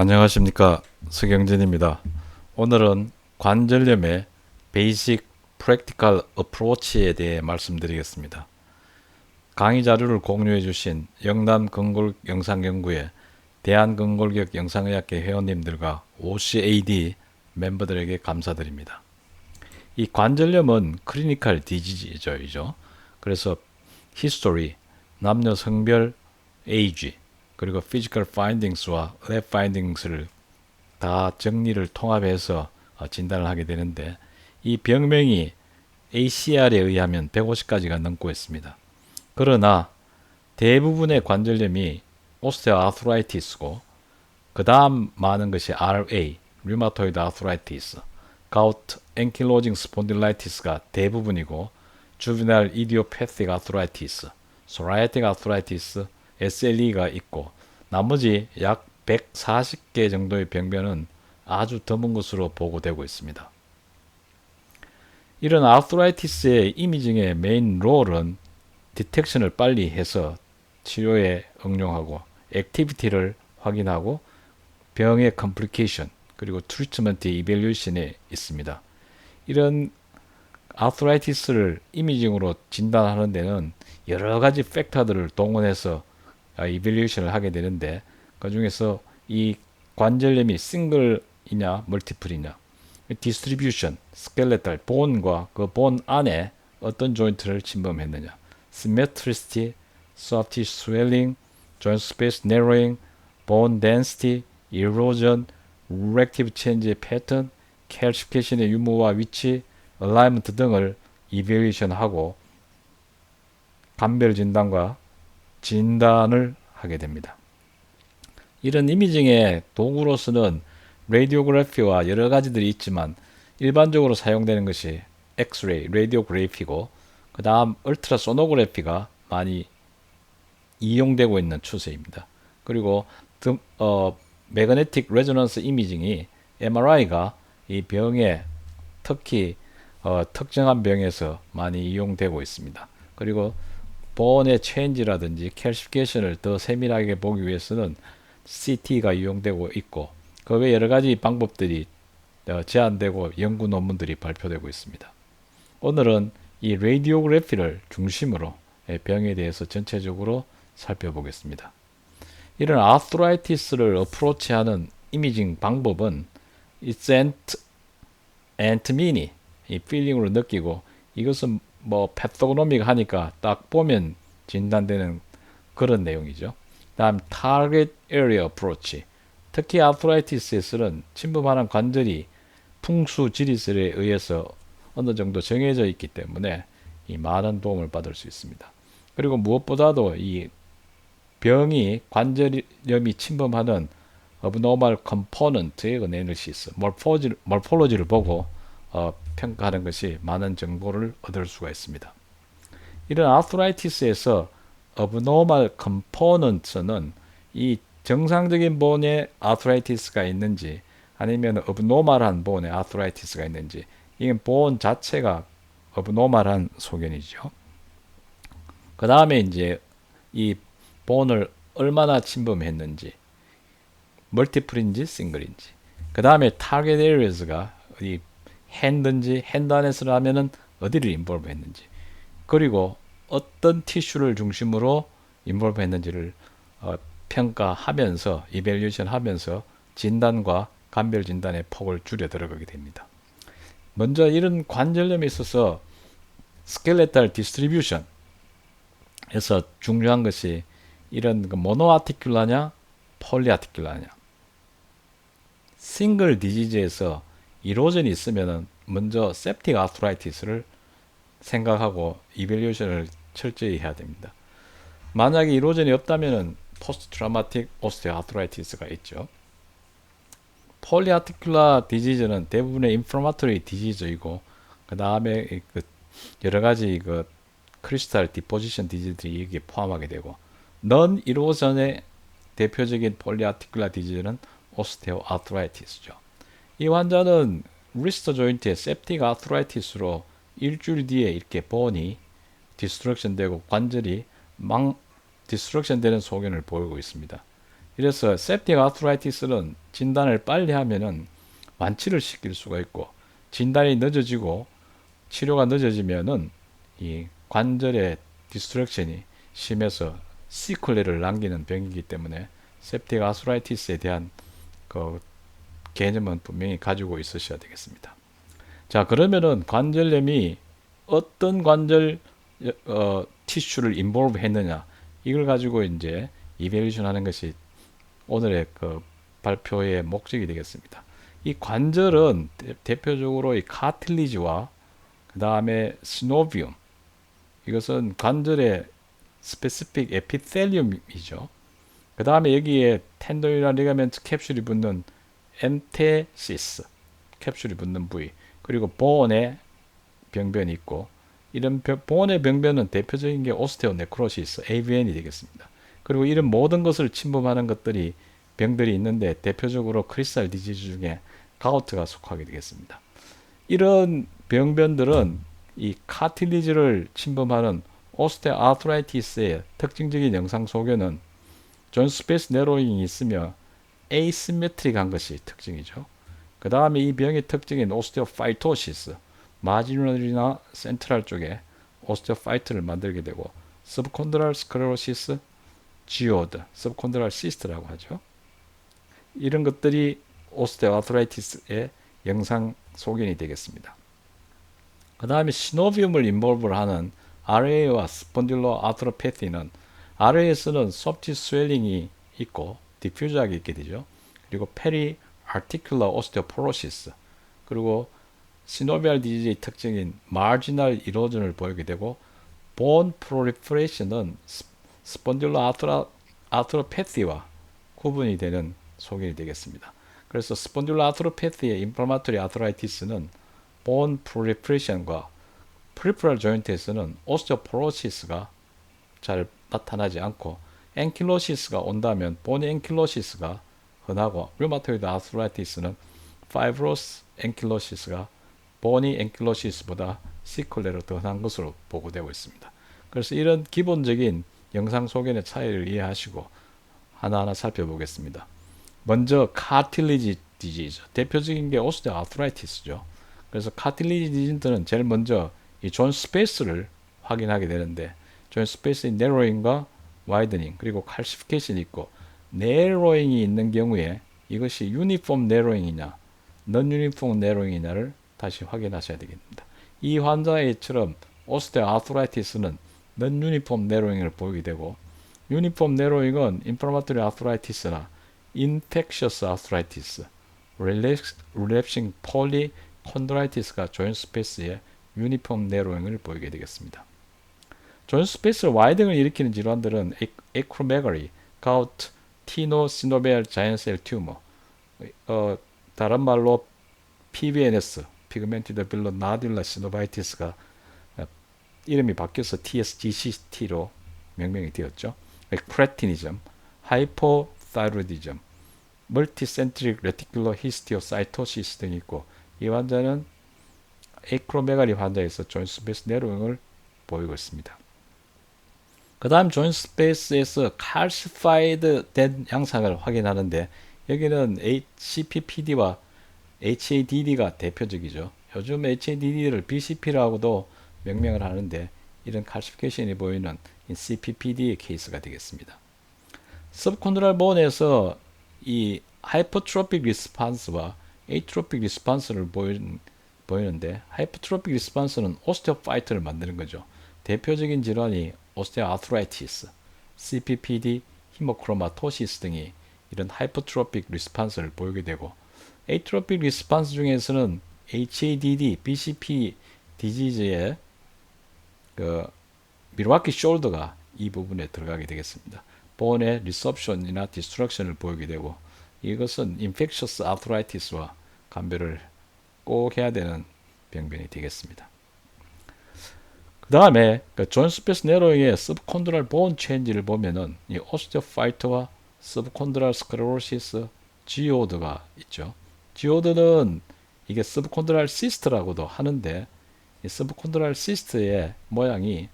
안녕하십니까 서경진입니다. 오늘은 관절염의 베이직 프랙티컬 어프로치에 대해 말씀드리겠습니다. 강의 자료를 공유해 주신 영남 근골 영상연구회 대한근골격 영상의학회 회원님들과 OCAD 멤버들에게 감사드립니다. 이 관절염은 클리니컬 디지즈죠. 그래서 히스토리, 남녀 성별, 에이지, 그리고 physical findings와 lab findings를 다 정리를 통합해서 어, 진단을 하게 되는데 이 병명이 ACR에 의하면 150가지가 넘고 있습니다. 그러나 대부분의 관절염이 오스테오아트라이티스고 그 다음 많은 것이 RA, 류마토이드 아트라이티스, 가우트 앵킬로징 스폰딜라이티스가 대부분이고 주비날 이디오패틱 아트라이티스, 소라이틱 아트라이티스, SLE가 있고 나머지 약 140개 정도의 병변은 아주 드문 것으로 보고되고 있습니다. 이런 아스트라이티스의 이미징의 메인 롤은 디텍션을 빨리 해서 치료에 응용하고 액티비티를 확인하고 병의 컴플리케이션 그리고 트리트먼트 이벨루이션에 있습니다. 이런 아스트라이티스를 이미징으로 진단하는 데는 여러 가지 팩터들을 동원해서 이벨리에이션을 하게 되는데 그 중에서 이 관절염이 싱글이냐 멀티플이냐 디스트리뷰션, 스켈레탈, 본과 그 본 안에 어떤 조인트를 침범했느냐 soft tissue swelling, joint space narrowing, bone density, erosion, reactive change pattern, calcification의 유무와 위치, alignment 등을 이벨리에이션하고 감별 진단과 진단을 하게 됩니다. 이런 이미징의 도구로서는 레디오그래피와 여러 가지들이 있지만 일반적으로 사용되는 것이 엑스레이, 레디오그래피고 그 다음 울트라소노그래피가 많이 이용되고 있는 추세입니다. 그리고 어, 매그네틱 레조넌스 이미징이 MRI가 이 병에 특히 어, 특정한 병에서 많이 이용되고 있습니다. 그리고 본의 체인지라든지 캘시피케이션을 더 세밀하게 보기 위해서는 CT가 이용되고 있고 그 외 여러 가지 방법들이 어, 제한되고 연구 논문들이 발표되고 있습니다. 오늘은 이 레디오그래피를 중심으로 병에 대해서 전체적으로 살펴보겠습니다. 이런 아스트라이티스를 어프로치하는 이미징 방법은 이 센트 앤트미니 이 필링으로 느끼고 이것은 뭐 패토그노믹 하니까 딱 보면 진단되는 그런 내용이죠. 다음 target area. 특히 아프라이티스에서는 침범하는 관절이 풍수 지리설에 의해서 어느 정도 정해져 있기 때문에 이 많은 도움을 받을 수 있습니다. 그리고 무엇보다도 이 병이 관절염이 침범하는 abnormal component의 analysis, morphology를 보고 어, 평가하는 것이 많은 정보를 얻을 수가 있습니다. 이런 아스트라이티스에서 abnormal components는 이 정상적인 본에 아스트라이티스가 있는지 아니면 abnormal한 본에 아스트라이티스가 있는지 이건 본 자체가 abnormal한 소견이죠. 그 다음에 이제 이 본을 얼마나 침범했는지 멀티플인지 싱글인지 그 다음에 타겟 에리어스가 이 핸든지 핸드 안에서 하면은 어디를 인볼브 했는지 그리고 어떤 티슈를 중심으로 인볼브 했는지를 어, 평가하면서 이벨리에이션 하면서 진단과 감별 진단의 폭을 줄여 들어가게 됩니다. 먼저 이런 관절염에 있어서 스켈레탈 디스트리뷰션에서 중요한 것이 이런 그 모노아티큘라냐 폴리아티큘라냐 싱글 디지즈에서 이로전이 있으면 먼저 septic arthritis를 생각하고 이벨리에이션을 철저히 해야 됩니다. 만약에 이로전이 없다면 포스트 트라마틱 오스테오아트라이티스가 있죠. 폴리아티큘라 디지즈는 대부분의 인플라마토리 디지즈이고 그 다음에 그 여러 가지 그 크리스탈 디포지션 디지들이 여기에 포함하게 되고 넌 이로전의 대표적인 폴리아티큘라 디지즈는 오스테오 아트라이티스죠. 이 환자는 리스터 조인트의 septic arthritis로 일주일 뒤에 이렇게 본이 디스트럭션 되고 관절이 망 디스트럭션 되는 소견을 보이고 있습니다. 이래서 septic arthritis는 진단을 빨리 하면은 완치를 시킬 수가 있고 진단이 늦어지고 치료가 늦어지면은 이 관절의 디스트랙션이 심해서 시클레를 남기는 병이기 때문에 septic arthritis에 대한 그 개념은 분명히 가지고 있으셔야 되겠습니다. 자 그러면은 관절염이 어떤 관절 어, 티슈를 인볼브 했느냐 이걸 가지고 이제 이베리션 하는 것이 오늘의 그 발표의 목적이 되겠습니다. 이 관절은 대, 표적으로이 카틸리지와 그 다음에 시노비움 이것은 관절의 스페시픽 에피텔리움이죠. 그 다음에 여기에 텐도이나 리가멘트 캡슐이 붙는 엔테시스 캡슐이 붙는 부위 그리고 본의 병변이 있고 이런 본의 병변은 대표적인 게 오스테오 네크로시스 AVN이 되겠습니다. 그리고 이런 모든 것을 침범하는 것들이 병들이 있는데 대표적으로 크리스탈 디지즈 중에 가우트가 속하게 되겠습니다. 이런 병변들은 이 카틸리지를 침범하는 오스테아트라이티스의 특징적인 영상 소견은 존 스페이스 네로잉이 있으며 에이시메트릭한 것이 특징이죠. 그 다음에 이 병의 특징인 오스테오파이토시스, 마지널이나 센트럴 쪽에 오스테오파이트를 만들게 되고 서브콘드랄 스크레로시스, 지오드, 서브콘드랄 시스트라고 하죠. 이런 것들이 오스테오아트라이티스의 영상 소견이 되겠습니다. 그 다음에 시노비움을 인볼브를 하는 RA와 스폰딜로 아트로패티는 RA에서는 소프티 스웰링이 있고 디퓨저하게 있게 되죠. 그리고 페리 아티큘러 오스테오포로시스 그리고 시노비알 디지의 특징인 마지널 이로전을 보이게 되고 본 프로리프레이션은 스폰딜로 아트라, 아트로패티와 구분이 되는 소견이 되겠습니다. 그래서 스폰딜로 아트로패티의 인플라마토리 아트라이티스는 본 프리프레션과 프리프랄 조인트에서는 오스테오포로시스가 잘 나타나지 않고 앵킬로시스가 온다면 본 앵킬로시스가 흔하고 류마토이드 아스라이티스는 파이브로스 앵킬로시스가 보니 앵킬로시스보다 시클레로 더 흔한 것으로 보고되고 있습니다. 그래서 이런 기본적인 영상 소견의 차이를 이해하시고 하나하나 살펴보겠습니다. 먼저 카틸리지 디지즈 대표적인 게 오스테오 아스라이티스죠. 그래서 카틸리지 디진트는 제일 먼저 이 존 스페이스를 확인하게 되는데 존 스페이스의 네로잉과 와이드닝 그리고 칼시피케이션이 있고 네로잉이 있는 경우에 이것이 유니폼 네로잉이냐 넌 유니폼 네로잉이냐를 다시 확인하셔야 되겠습니다. 이 환자의처럼 오스테아트라이티스는 넌 유니폼 네로잉을 보이게 되고 유니폼 네로잉은 인플라마토리 아트라이티스나 인펙셔스 아트라이티스 릴랩싱 폴리 콘드라이티스가 조인 스페이스의 유니폼 네로잉을 보이게 되겠습니다. 조인 스페이스 와이딩을 일으키는 질환들은 에크로메가리, 가우트, 티노시노벨 자연셀 튜머, 어, 다른 말로 PBNS, 피그멘티드 빌로 나듈라 시노바이티스가 어, 이름이 바뀌어서 TSGCT로 명명이 되었죠. 크레티니즘, 하이포타이로디즘, 멀티센트릭 레티큘러 히스티오사이토시스 등이 있고 이 환자는 에크로메가리 환자에서 존 스페이스 내로잉을 보이고 있습니다. 그 다음 존 스페이스에서 칼시파이드 된 양상을 확인하는데 여기는 CPPD와 HADD가 대표적이죠. 요즘 HADD를 BCP라고도 명명을 하는데 이런 칼시피케이션이 보이는 CPPD의 케이스가 되겠습니다. 서브콘드랄 본에서 이 하이퍼트로픽 리스판스와 에이트로픽 리스판스를 보이는, 보이는데 하이퍼트로픽 리스판스는 오스테오파이트를 만드는 거죠. 대표적인 질환이 오스테오아트라이티스, CPPD, 히모크로마토시스 등이 이런 하이퍼트로픽 리스판스를 보이게 되고 에이트로픽 리스판스 중에서는 HADD, BCP 디지즈의 그 미르와키 숄더가 이 부분에 들어가게 되겠습니다. 본의 리섭션이나 디스트럭션을 보이게 되고 이것은 인펙셔스 아트라이티스와 감별을 꼭 해야 되는 병변이 되겠습니다. 그 다음에 그존 스페이스 네로잉의 서브콘드랄 본 체인지를 보면은 이 오스테오파이트와 서브콘드랄 스크레로시스 지오드가 있죠. 지오드는 이게 서브콘드랄 시스트라고도 하는데 이 서브콘드랄 시스트의 모양이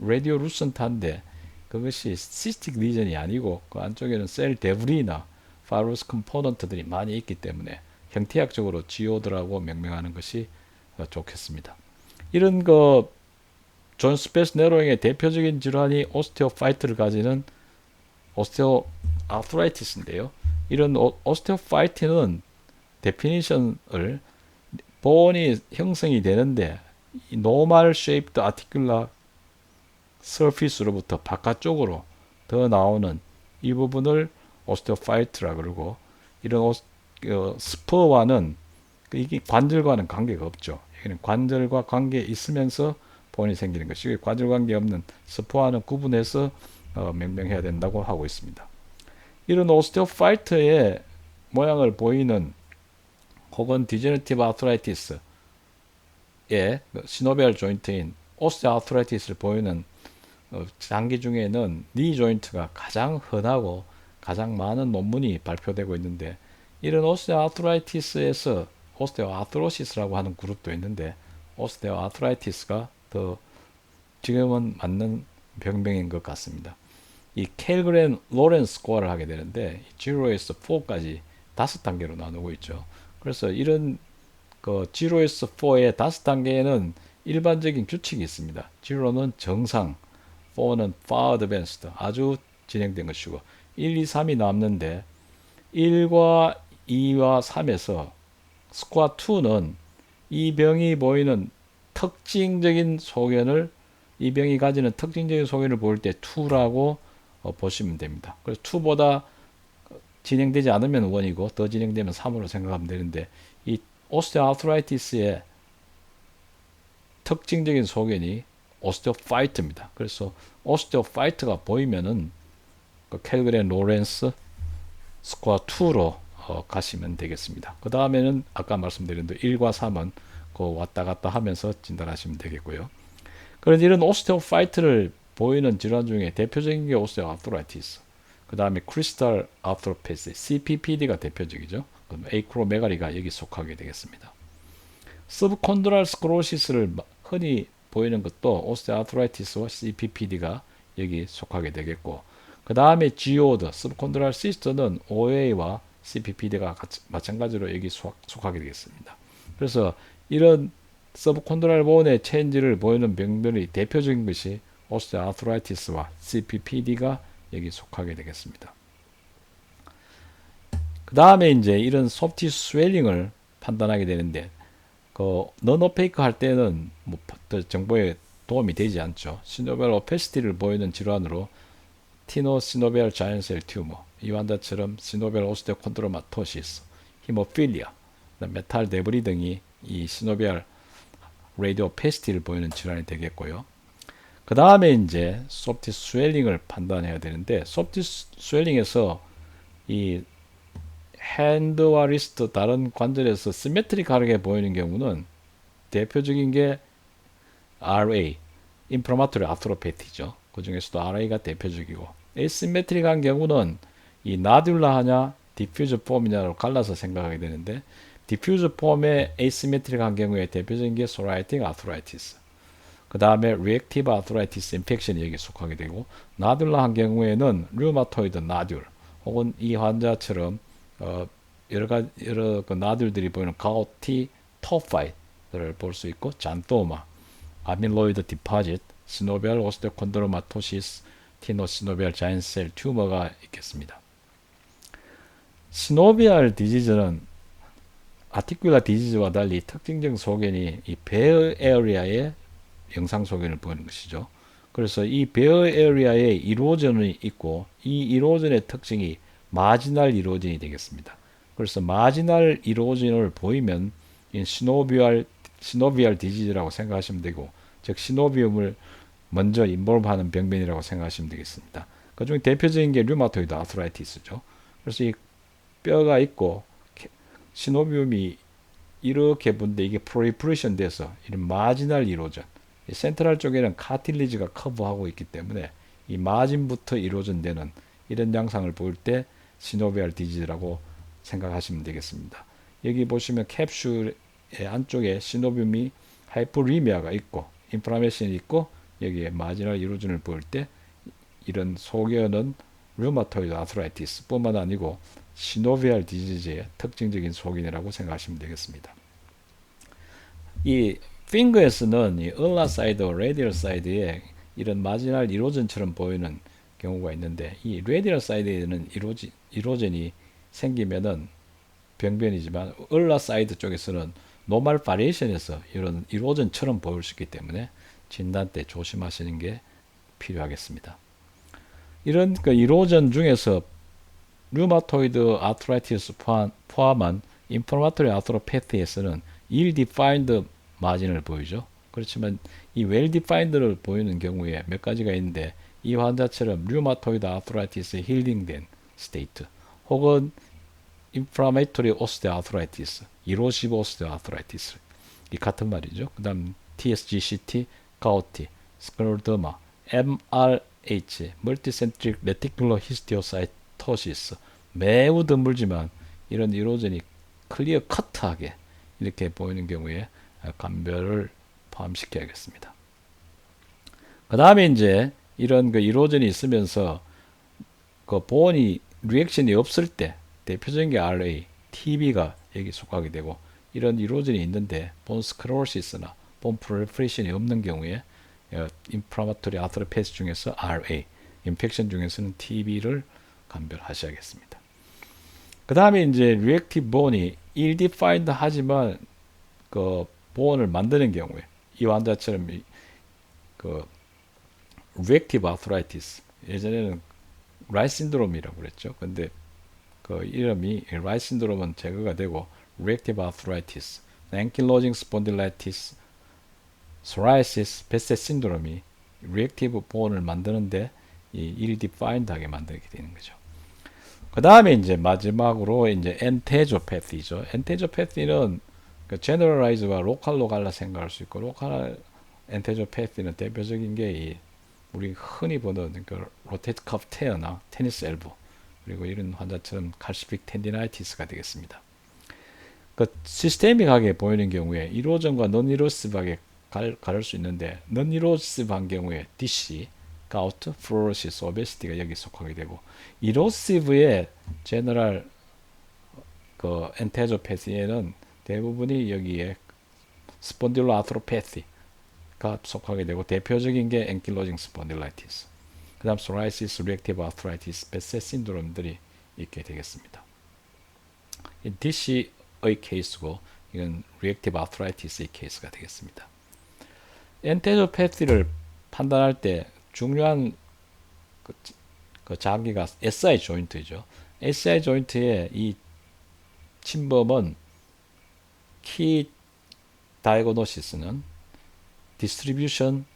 레디오 루센트한데 그것이 시스틱 리전이 아니고 그 안쪽에는 셀 데브리나 파이러스 컴포넌트들이 많이 있기 때문에 형태학적으로 지오드라고 명명하는 것이 어, 좋겠습니다. 이런 그 존 스페스 네로잉의 대표적인 질환이 오스테오파이트를 가지는 오스테오 아트라이티스인데요. 이런 오스테오파이트는 데피니션을 본이 형성이 되는데 노멀 쉐입드 아티큘라 서피스로부터 바깥쪽으로 더 나오는 이 부분을 오스테오파이트라 그러고 이런 오스, 어, 스퍼와는 이게 관절과는 관계가 없죠. 관절과 관계 있으면서 본이 생기는 것이고 관절 관계 없는 스퍼와는 구분해서 어, 명명해야 된다고 하고 있습니다. 이런 오스테오파이트의 모양을 보이는 혹은 디제너티브 아트라이티스의 시노비알 조인트인 오스테오아트라이티스를 보이는 어, 장기 중에는 니 조인트가 가장 흔하고 가장 많은 논문이 발표되고 있는데 이런 오스테오아트라이티스에서 오스테오아트로시스라고 하는 그룹도 있는데 오스테오아트라이티스가 더 지금은 맞는 병명인 것 같습니다. 이 켈그렌 로렌스 스코어를 하게 되는데 0에서 4까지 다섯 단계로 나누고 있죠. 그래서 이런 그 0에서 4의 다섯 단계에는 일반적인 규칙이 있습니다. 0는 정상, 4는 far advanced, 아주 진행된 것이고 1, 2, 3이 남는데 1과 2와 3에서 스코어 2는 이 병이 보이는 특징적인 소견을 이 병이 가지는 특징적인 소견을 보일 때 2라고 어, 보시면 됩니다. 그래서 2보다 진행되지 않으면 1이고 더 진행되면 3으로 생각하면 되는데 이 오스테오아트라이티스의 특징적인 소견이 오스테오파이트입니다. 그래서 오스테오파이트가 보이면은 그 켈그렌 로렌스 스코어 2로 어, 가시면 되겠습니다. 그 다음에는 아까 말씀드린 대로 1과 3은 그 왔다 갔다 하면서 진단하시면 되겠고요. 그런데 이런 오스테오파이트를 보이는 질환 중에 대표적인 게 오스테오아트라이티스. 그 다음에 크리스탈 아트로패스, CPPD가 대표적이죠. 그럼 에이크로메가리가 여기 속하게 되겠습니다. 서브콘드랄 스크로시스를 흔히 보이는 것도 오스테아트라이티스와 CPPD가 여기 속하게 되겠고 그 다음에 지오드, 서브콘드랄 시스터는 OA와 CPPD가 마찬가지로 여기 속, 속하게 되겠습니다. 그래서 이런 서브콘드랄 본의 체인지를 보이는 병들이 대표적인 것이 오스테아트라이티스와 CPPD가 여기 속하게 되겠습니다. 그 다음에 이제 이런 소프티 스웰링을 판단하게 되는데 그 너노페이크 할 때는 뭐 정보에 도움이 되지 않죠. 시노벨 오페시티를 보이는 질환으로 티노 시노벨 자연셀 튜머, 이 환자처럼 시노벨 오스테콘드로마토시스, 히모필리아, 메탈 데브리 등이 이 시노벨 레디오 페스티를 보이는 질환이 되겠고요. 그 다음에 이제 소프트 스웰링을 판단해야 되는데 소프트 스웰링에서 이 핸드와 리스트 다른 관절에서 시메트리하게 보이는 경우는 대표적인 게 RA, 인프로마토리 아트로패티죠. 그 중에서도 RA가 대표적이고 에시메트릭한 경우는 이 나듈라 하냐 디퓨즈 폼이냐로 갈라서 생각하게 되는데 디퓨즈 폼의 에시메트릭한 경우에 대표적인 게 소라이팅 아트라이티스 그 다음에 리액티브 아트라이티스 인펙션이 여기 속하게 되고 나듈라한 경우에는 류마토이드 나듈 혹은 이 환자처럼 어, 여러 가지 여러 그 나듈들이 보이는 가오티 토파이트를 볼 수 있고 잔토마 아밀로이드 디파짓 시노벨 오스테콘드로마토시스 티노시노비알 자연셀 튜머가 있겠습니다. 시노비알 디지즈는 아티큘라 디지즈와 달리 특징적 소견이 이 배어 에어리아의 영상 소견을 보는 것이죠. 그래서 이 베어 에리아에 이로전이 있고 이 이로전의 특징이 마지널 이로전이 되겠습니다. 그래서 마지널 이로전을 보이면 시노비알 시노비알 디지즈라고 생각하시면 되고 즉 시노비움을 먼저 인볼브하는 병변이라고 생각하시면 되겠습니다. 그 중에 대표적인 게 류마토이드 아트라이티스죠. 그래서 이 뼈가 있고 시노비움이 이렇게 분데 이게 프로리프레션 돼서 이런 마지널 이로전 센트럴 쪽에는 카틸리지가 커브하고 있기 때문에 이 마진부터 데는 이런 양상을 보일 때 시노비알 디지라고 생각하시면 되겠습니다. 여기 보시면 캡슐의 안쪽에 시노비움이 하이포리미아가 있고 인프라메션이 있고 여기에 마지널 이루어진을 보일 때 이런 소견은 류마토이드 아트라이티스뿐만 아니고 시노비알 디지즈의 특징적인 소견이라고 생각하시면 되겠습니다. 이 핑거에서는 이 얼라 사이드, 레디얼 사이드에 이런 마지날 이로전처럼 보이는 경우가 있는데 이 레디얼 사이드에는 이로지, 이로전이 생기면은 병변이지만 얼라 사이드 쪽에서는 노말 바리에이션에서 이런 이로전처럼 보일 수 있기 때문에 진단 때 조심하시는 게 필요하겠습니다. 이런 그 이로전 중에서 류마토이드 아트라이티스 포함, 한 인플라마토리 아트로패티에서는 일 디파인드 마진을 보이죠. 그렇지만 이 웰 디파인드를 보이는 경우에 몇 가지가 있는데 이 환자처럼 류마토이드 아트라이티스 힐링된 스테이트 혹은 인플라메토리 오스테아트라이티스, 이로시브 오스테아트라이티스 이 같은 말이죠. 그 다음 TSGCT, 가오티, 스크롤더마, MRH, 멀티센트릭 레티큘러 히스티오사이 토시스 매우 드물지만 이런 이로전이 클리어 커트하게 이렇게 보이는 경우에 감별을 포함시켜야겠습니다. 그 다음에 이제 이런 그 이로전이 있으면서 그 보온이 리액션이 없을 때 대표적인 게 RA, TB가 여기 속하게 되고 이런 이로전이 있는데 본 스크로시스나 본 프레프레션이 없는 경우에 인프라마토리 아트로패스 중에서 RA, 인펙션 중에서는 TB를 감별하셔야겠습니다. 그 다음에 이제 리액티브 본이 일디파인드 하지만 그 보온을 만드는 경우에 이 환자처럼 그 리액티브 아트라이티스 예전에는 라이 신드롬이라고 그랬죠. 근데 그 이름이 라이 신드롬은 제거가 되고 리액티브 아트라이티스, 앵킬로징 스폰딜라이티스, 소라이시스, 베세 신드롬이 리액티브 보온을 만드는데 이 일디파인드 하게 만들게 되는 거죠. 그 다음에 이제 마지막으로 이제 엔테조 패티죠. 엔테조 패티는 그 제너럴라이즈와 로컬로 갈라 생각할 수 있고 로컬 엔테조 패티는 대표적인 게 이 우리 흔히 보는 그 로테이트 컵 테어나 테니스 엘보 그리고 이런 환자처럼 칼시픽 텐디나이티스가 되겠습니다. 그 시스테믹하게 보이는 경우에 이로전과 논이로시브하게 가를 수 있는데 논이로시브한 경우에 DC, 가우트, 플로로시스, 오베시티가 여기 속하게 되고 이로시브의 제너럴 그 엔테조패시에는 대부분이 여기에 스폰딜로 아트로패시가 속하게 되고 대표적인 게 앵킬로징 스폰딜라이티스 그 다음 소라이시스, 리액티브 아트라이티스, 베세 신드롬들이 있게 되겠습니다. DC의 케이스고 이건 리액티브 아트라이티스의 케이스가 되겠습니다. 엔테조패티를 판단할 때 중요한 그, 그 장기가 SI 조인트죠. SI 조인트의 이 침범은 키 다이고노시스는 디스트리뷰션입니다.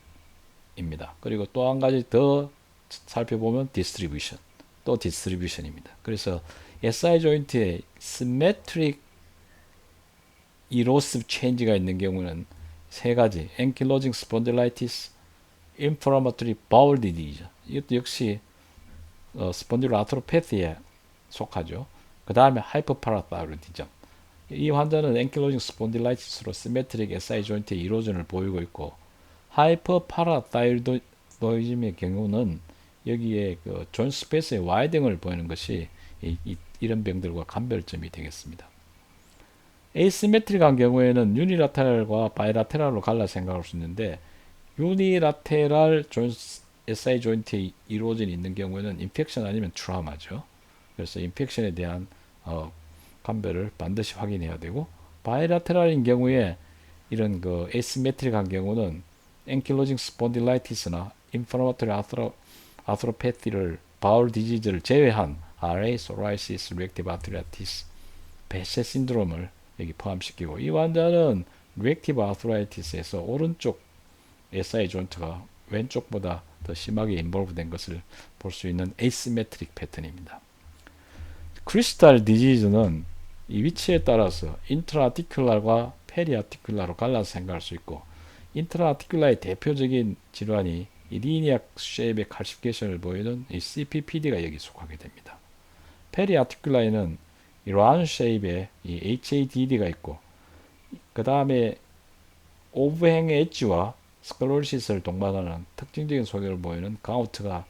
그리고 또 한 가지 더 살펴보면 디스트리뷰션 또 디스트리뷰션입니다. 그래서 SI 조인트에 시메트릭 이로스 체인지가 있는 경우는 세 가지 앵킬로징 스폰딜라이티스, 인프라마토리 바울 디디죠. 이것도 역시 어, 스폰딜로 아트로패티에 속하죠. 그 다음에 하이퍼파라타이로디즘. 이 환자는 앵킬로징 스폰딜라이티스로 시메트릭 SI 조인트의 이로전을 보이고 있고 하이퍼파라타이로디즘의 경우는 여기에 그 존 스페이스의 와이딩을 보이는 것이 이, 이, 이런 병들과 감별점이 되겠습니다. 에이시메트릭한 경우에는 유니라테랄과 바이라테랄로 갈라 생각할 수 있는데 유니라테랄 존 SI 조인트에 이루어진 있는 경우에는 인펙션 아니면 트라우마죠. 그래서 인펙션에 대한 어, 감별을 반드시 확인해야 되고 바이라테랄인 경우에 이런 그 에시메트릭한 경우는 앵킬로징 스폰딜라이티스나 인플라마토리 아트로 아트로패티를 바울 디지즈를 제외한 RA, 소라이시스, 리액티브 아트라이티스, 베세 신드롬을 여기 포함시키고 이 환자는 리액티브 아트라이티스에서 오른쪽 SI 조인트가 왼쪽보다 더 심하게 인볼브 된 것을 볼 수 있는 에이시메트릭 패턴입니다. 크리스탈 디지즈는 이 위치에 따라서 인트라아티큘라과 페리아티큘라로 갈라서 생각할 수 있고 인트라아티큘라의 대표적인 질환이 이 리니악 쉐입의 칼시피케이션을 보이는 이 CPPD가 여기 속하게 됩니다. 페리아티큘라에는 이 라운 쉐입의 이 HADD가 있고 그 다음에 오브행 엣지와 스클로시스를 동반하는 특징적인 소견을 보이는 가우트가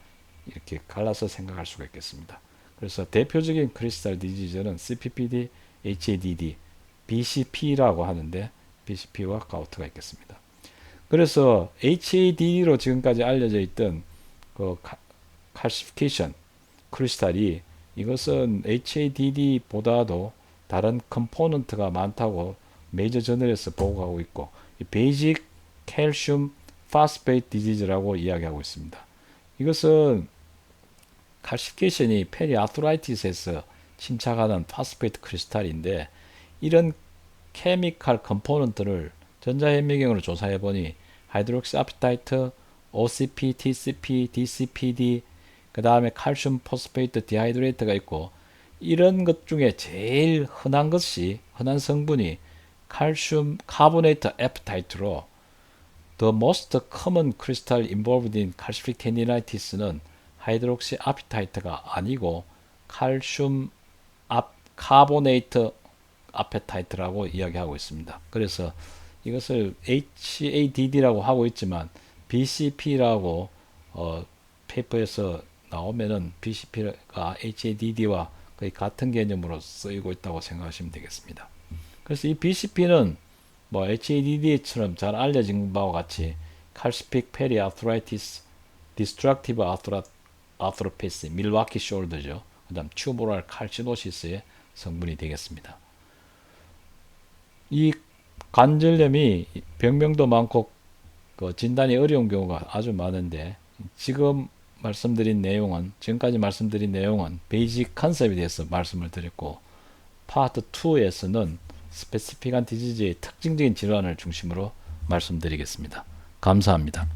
이렇게 갈라서 생각할 수가 있겠습니다. 그래서 대표적인 크리스탈 디지즈는 CPPD, HADD, BCP라고 하는데 BCP와 가우트가 있겠습니다. 그래서 HADD로 지금까지 알려져 있던 그 칼시피케이션 크리스탈이 이것은 HADD보다도 다른 컴포넌트가 많다고 메이저 저널에서 보고하고 있고 베이직 캘슘 파스페이트 디지즈라고 이야기하고 있습니다. 이것은 칼시피케이션이 페리아트라이티스에서 침착하는 파스페이트 크리스탈인데 이런 케미칼 컴포넌트를 전자현미경으로 조사해 보니 하이드록시 아피타이트, OCP, TCP, DCPD, 그 다음에 칼슘 포스페이트 디하이드레이트가 있고 이런 것 중에 제일 흔한 것이 흔한 성분이 칼슘 카보네이트 에프타이트로 The most common crystal involved in calcific tendinitis는 하이드록시 아피타이트가 아니고 칼슘 아, 카보네이트 아페타이트라고 이야기하고 있습니다. 그래서 이것을 HADD라고 하고 있지만 BCP라고 어, 페이퍼에서 나오면은 BCP가 HADD와 거의 같은 개념으로 쓰이고 있다고 생각하시면 되겠습니다. 그래서 이 BCP는 뭐 HADD처럼 잘 알려진 바와 같이 칼스픽 페리 아트라이티스, 디스트럭티브 아트라, 아트로피스, 밀와키 숄더죠. 그 다음 튜모랄 칼시노시스의 성분이 되겠습니다. 이 관절염이 병명도 많고 그 진단이 어려운 경우가 아주 많은데 지금 말씀드린 내용은 지금까지 말씀드린 내용은 베이직 컨셉에 대해서 말씀을 드렸고 파트 2에서는 스페시픽한 디지즈의 특징적인 질환을 중심으로 말씀드리겠습니다. 감사합니다.